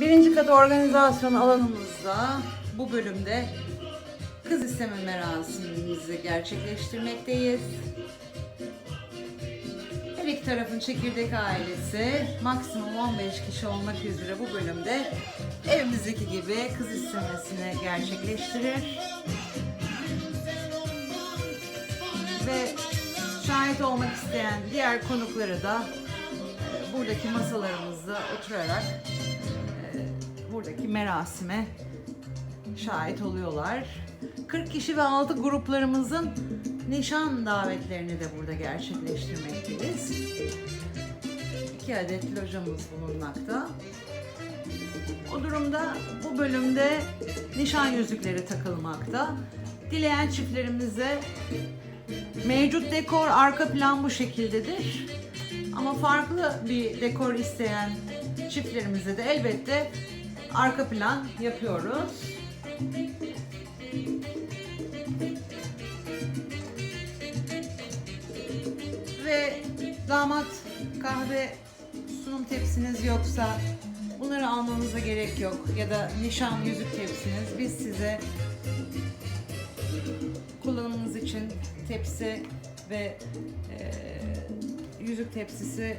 Birinci kat organizasyon alanımızda bu bölümde kız isteme merasimimizi gerçekleştirmekteyiz. Her iki tarafın çekirdek ailesi maksimum 15 kişi olmak üzere bu bölümde evimizdeki gibi kız istemesini gerçekleştirir. Ve şahit olmak isteyen diğer konukları da e, buradaki masalarımızda oturarak buradaki merasime şahit oluyorlar. 40 kişi ve altı gruplarımızın nişan davetlerini de burada gerçekleştirmekteyiz. İki adet lojamız bulunmakta. O durumda bu bölümde nişan yüzükleri takılmakta. Dileyen çiftlerimize mevcut dekor arka plan bu şekildedir. Ama farklı bir dekor isteyen çiftlerimize de elbette arka plan yapıyoruz. Ve damat kahve sunum tepsiniz yoksa bunları almanıza gerek yok ya da nişan yüzük tepsiniz biz size kullanımınız için tepsi ve eee, yüzük tepsisi